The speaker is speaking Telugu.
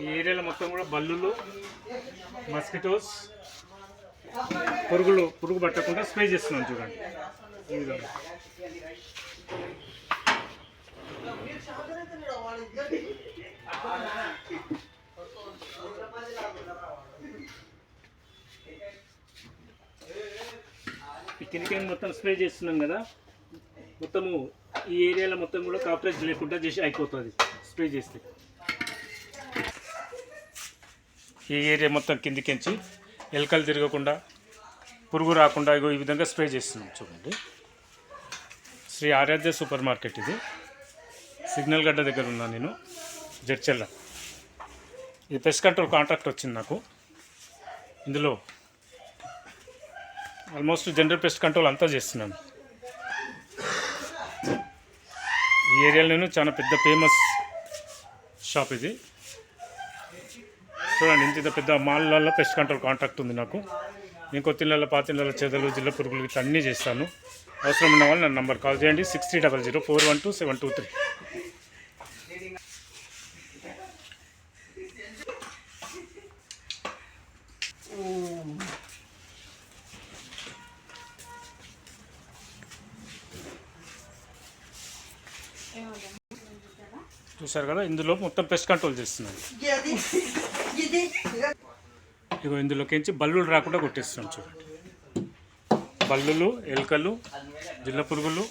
ఈ ఏరియాలో మొత్తం కూడా బల్లులు మస్కిటోస్ పురుగులు పురుగు పట్టకుండా స్ప్రే చేస్తున్నాం చూడండి. ఈ మొత్తం స్ప్రే చేస్తున్నాం కదా. మొత్తము ఈ ఏరియాలో మొత్తం కూడా కాపరేజ్ లేకుండా చేసి అయిపోతుంది స్ప్రే చేస్తే. ఈ ఏరియా మొత్తం కిందికించి ఎలకలు తిరగకుండా పురుగు రాకుండా ఇగో ఈ విధంగా స్ప్రే చేస్తున్నాం చూడండి. శ్రీ ఆరాధ్య సూపర్ మార్కెట్ ఇది. సిగ్నల్ గడ్డ దగ్గర ఉన్నాను నేను. జడ్చెల్ల. ఇది పెస్ట్ కంట్రోల్ కాంట్రాక్ట్ వచ్చింది నాకు. ఇందులో ఆల్మోస్ట్ జనరల్ పెస్ట్ కంట్రోల్ అంతా చేస్తున్నాను. ఈ ఏరియాలోనూ చాలా పెద్ద ఫేమస్ షాప్ ఇది. చూడండి ఇంత ఇంత పెద్ద మాల్లలో పెస్ట్ కంట్రోల్ కాంట్రాక్ట్ ఉంది నాకు. నేను కొత్తిళ్ళ పాతిళ్ళ చెదలు జిల్లా పురుగులు ఇట్లా అన్నీ చేస్తాను. అవసరం ఉన్న వాళ్ళు నా నంబర్ కాల్ చేయండి. Six three double zero four one two seven two three. చూసారు కదా ఇందులో మొత్తం పెస్ట్ కంట్రోల్ చేస్తున్నాను ఇగో ఇందులోకించి బల్లులు రాకుండా కొట్టేస్తున్నాం చూడండి. బల్లులు ఎలుకలు జిల్ల పురుగులు.